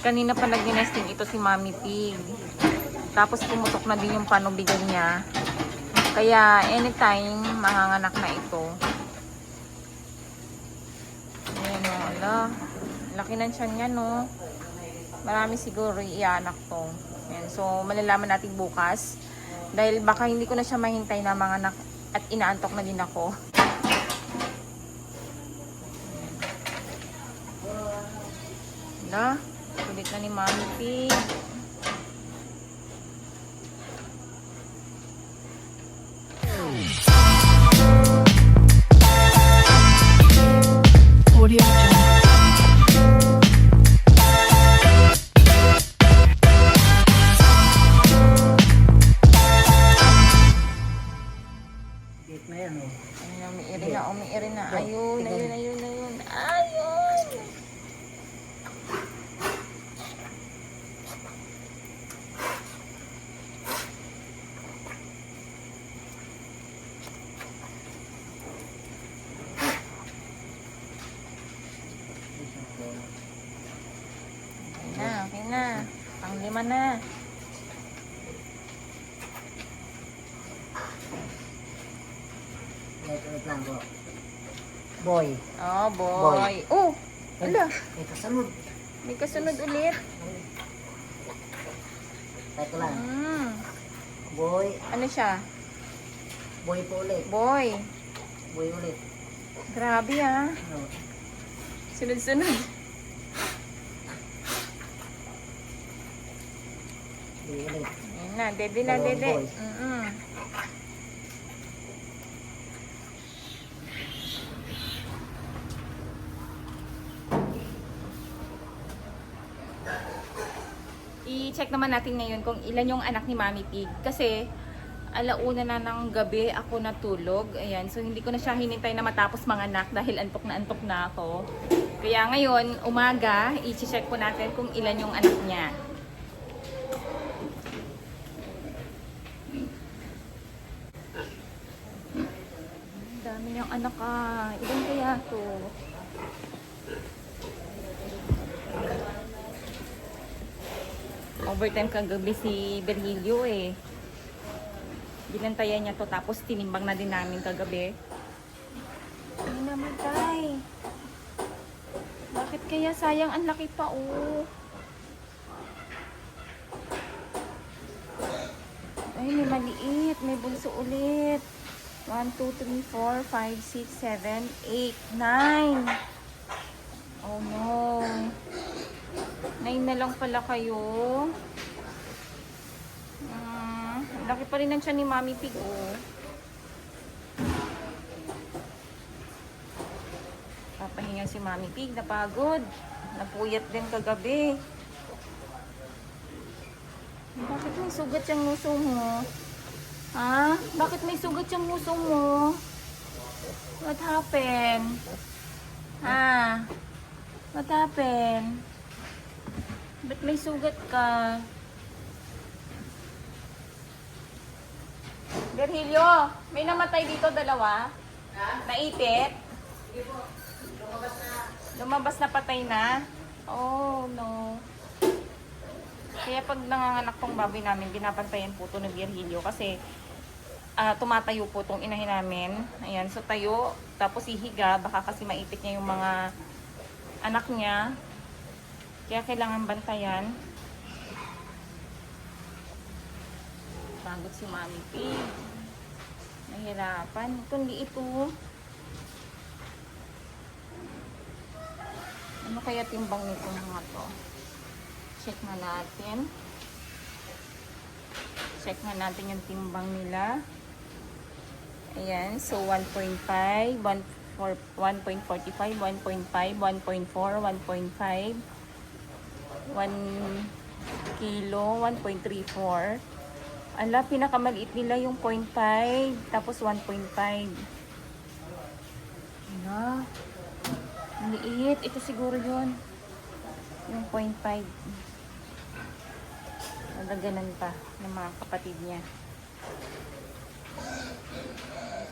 Kanina pa nag-nesting ito si Mami Pig. Tapos pumutok na din yung panubigan niya. Kaya anytime manganganak na ito. Ayan o, ala. Laki ng tiyan niya no. Marami siguro ianak to. Ayan, so malalaman natin bukas. Dahil baka hindi ko na siya mahintay na manganak at inaantok na din ako. Na, kulit na ni Mami Pig. Lima na. Boy. Oh, boy. Oh, ala. May kasunod. May kasunod ulit. Ito lang. Hmm. Boy. Ano siya? Boy po ulit. Boy. Boy ulit. Grabe ah. Ano? Sunod-sunod. Ulit. Ayun na, dede na, Dalawang dede. Mm-mm. I-check naman natin ngayon kung ilan yung anak ni Mami Pig. Kasi, alauna na ng gabi ako natulog. Ayan, so hindi ko na siya hinintay na matapos mga anak dahil antok na antok na ako. Kaya ngayon, umaga, i-check po natin kung ilan yung anak niya. Niyang anak ah. Ilan kaya to? Overtime kagabi si Berhilio eh. Binantayan niya to tapos tinimbang na din namin kagabi. Ay namatay. Bakit kaya sayang ang laki pa oh. Ay, may maliit. May bunso ulit. 1, 2, 3, 4, 5, 6, 7, 8, 9. Oh no. 9 na lang pala kayo. Ang laki pa rin ng tiyan ni Mami Pig, oh. Papahinga si Mami Pig. Napagod. Napuyat din kagabi. Bakit may sugat yung nguso mo? Ha? Bakit may sugat yung nguso mo? What happened? Ha? What happened? Ba't may sugat ka? Virgilio, may namatay dito dalawa? Naipit? Lumabas na patay na? Oh, no. Kaya pag nanganganak tong baboy namin, binabantayan po ito ng Virgilio kasi ah, tumatayo po tong inahin namin. Ayan, so tayo, tapos hihiga, baka kasi maipit niya yung mga anak niya. Kaya kailangan bantayan. Pagod si Mami P. Nahirapan. Kundi ito. Ano kaya timbang nito mga to? Check na natin. Check na natin yung timbang nila. Ayan. So, 1.5, 1.45, 1.5, 1.4, 1.5, 1 kilo, 1.34. Ala, pinakamaliit nila yung 0.5, tapos 1.5. Ala, liit. Ito siguro yun. Yung 0.5. Nagaganan pa ng mga kapatid niya.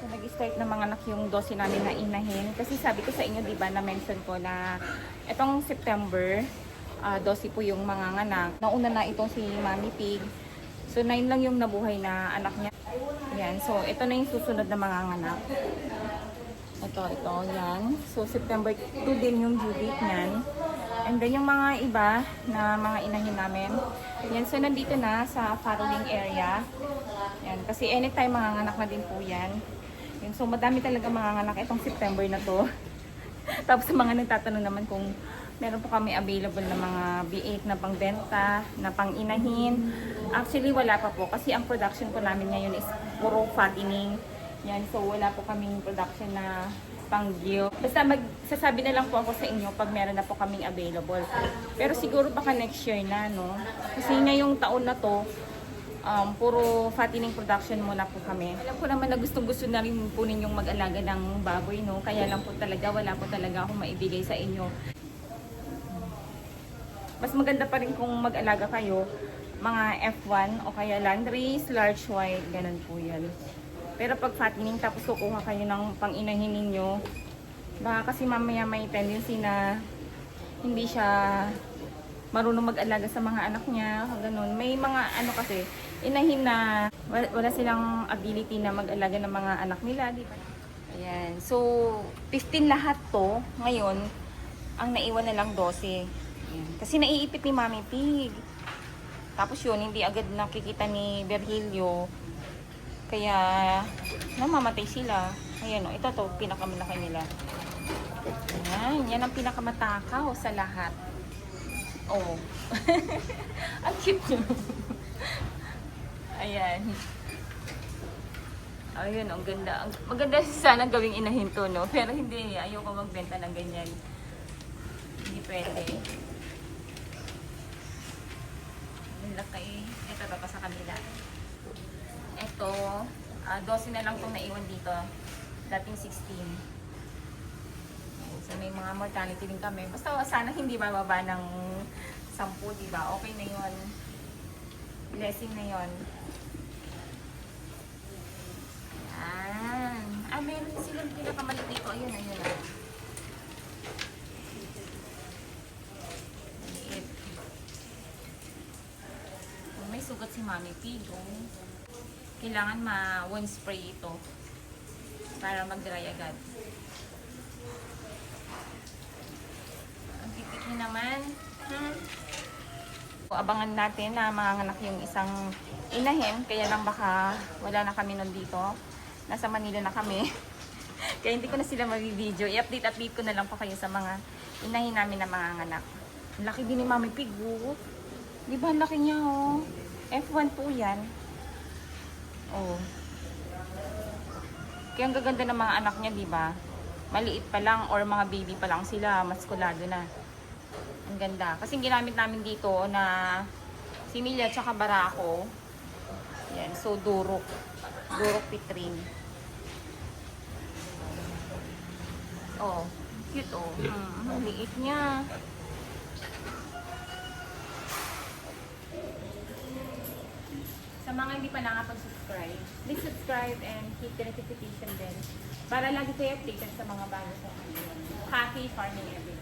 So, nag-start na mga anak yung 12 namin na inahin. Kasi sabi ko sa inyo, di ba, na-mention ko na itong September, ah 12 po yung mga nganak. Nauna na itong si Mami Pig. So 9 lang yung nabuhay na anak niya. Yan. So ito na yung susunod na mga nganak. Ito, ito, yan. So, September 2 din yung due date niyan. And then, yung mga iba na mga inahin namin. Yan, so nandito na sa farrowing area. Yan, kasi anytime mga nganak na din po yan. Yan, so, madami talaga mga nganak itong September na to. Tapos, mga nagtatanong naman kung meron po kami available na mga B8 na pangbenta, na pang inahin. Actually, wala pa po. Kasi ang production po namin ngayon is puro fattening. Yan, so wala po kaming production na pang gill. Basta magsasabi na lang po ako sa inyo pag meron na po kaming available. Pero siguro baka next year na, no? Kasi ngayong taon na to, um, puro fattening production muna po kami. Alam ko naman na gustong gusto na rin po ninyong mag-alaga ng baboy, no? Kaya lang po talaga, wala po talaga akong maibigay sa inyo. Mas maganda pa rin kung mag-alaga kayo, mga F1 o kaya landrace, large white, ganun po yan. Pero pag fattening tapos kukuha kayo ng pang-inahin ninyo, baka kasi mamaya may tendency na hindi siya marunong mag-alaga sa mga anak niya, ganun. May mga ano kasi, inahin na wala, silang ability na mag-alaga ng mga anak nila, di ba? Ayan. So, 15 lahat to. Ngayon, ang naiwan na lang 12. Ayan. Kasi naiipit ni Mami Pig. Tapos yun, hindi agad nakikita ni Virgilio. Kaya, namamatay sila. Ayan o, ito to, pinakamalaki nila. Ayan, yan ang pinakamatakaw sa lahat. Oh. ang cute nyo. Ayan. Ayun, ang ganda. Ang, maganda sana gawing inahin to, no? Pero hindi, ayoko magbenta ng ganyan. Hindi pwede. Ang. Ito pa sa kanila. Ito, ah 12 na lang itong naiwan dito. Dating 16. So may mga mortality din kami. Basta sana hindi bababa ng 10, di ba? Okay na yon. Blessing na yon. Yan. Ah, meron silang pinakamalit dito. Ayun, ayun. ayun. Oh, May sugat si Mami Pig, oh. Kailangan spray ito para mag-dry agad. Ang titik naman. Hmm. Abangan natin na manganak yung isang inahin. Kaya lang baka wala na kami nun dito. Nasa Manila na kami. kaya hindi ko na sila mabi-video. I-update-update ko na lang po kayo sa mga inahin namin na mga anak. Ang Laki din ni Mami Pig. Di ba laki niya, oh. F1 po yan. Oh. Kaya ang gaganda ng mga anak niya, di ba? Maliit pa lang or mga baby pa lang sila, maskulado na. Ang ganda. Kasi ginamit namin dito na similya tsaka barako. Yan, so durok. Durok pitrin. Oh, cute oh. Mm, ang liit niya. Mga hindi pa nakapag-subscribe, please subscribe and hit the notification bell para lagi kayo updated sa mga bago sa kanila. Happy farming everyone!